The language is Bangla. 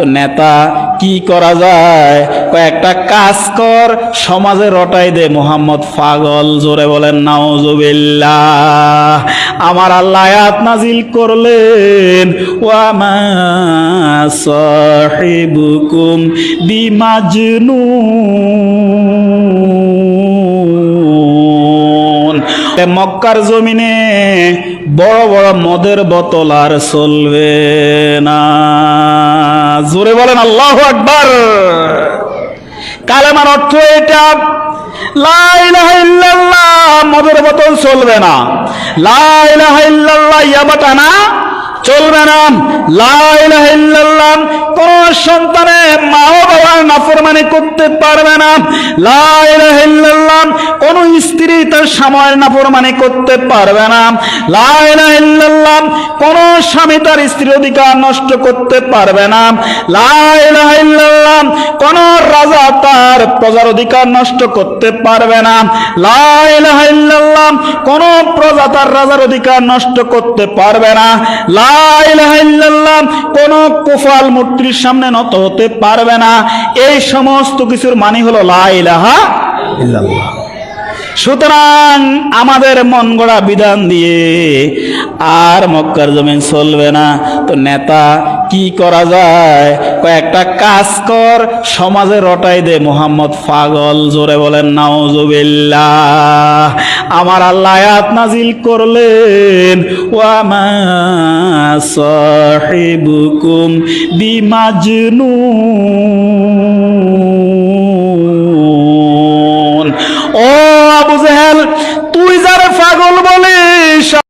তো নেতা, কি করা যায়? কয়েকটা কাজ কর, সমাজে রটাই দে। মোহাম্মদ পাগল, জোরে বলেন, নাউজুবিল্লাহ। আমার আল্লাহ আয়াত নাজিল করলেন, ওয়ামা সাহিবুকুম বিমাজনুন। মক্কার জমিনে বড় বড় মদের বোতল আর চলবে না। জোরে বলেন আল্লাহ আকবার। কালেমার অর্থ এটা মদের বোতল চলবে না। লা ইলাহা ইল্লাল্লাহ, ইয়াবাটা না, চলবে না। লা ইলাহা ইল্লাল্লাহ, কোন সন্তানে মা বাবার নাফরমানি করতে পারবে না। লা ইলাহা ইল্লাল্লাহ কোন স্ত্রী তার স্বামীর নাফরমানি করতে পারবে না। লা ইলাহা ইল্লাল্লাহ, কোন স্বামী তার স্ত্রীর অধিকার নষ্ট করতে পারবে না। লা ইল্লাল্লাহ, কোন রাজা তার প্রজার অধিকার নষ্ট করতে পারবে না। লা ইল্লাল্লাহ, কোন প্রজা তার রাজার অধিকার নষ্ট করতে পারবে না। লা ইল্লাল্লাহ, কোন কুফাল মূর্তির সামনে নত হতে পারবে না। এই সমস্ত কিছুর মানে হলো লা ইলাহা ইল্লাল্লাহ। সুতরাং আমাদের মন গড়া বিধান দিয়ে আর মক্কার জমিন চলবে না। তো নেতা, কি করা যায়? কয়েকটা কাজ কর, সমাজে রটাই দে। মোহাম্মদ পাগল, জোরে বলেন, নাউজুবিল্লাহ। আমার আল্লাহ আয়াত নাজিল করলেন, ওয়ামা সাহিবুকুম বিমাজনুন। আবু জাহেল তুই যারে পাগল বলিস?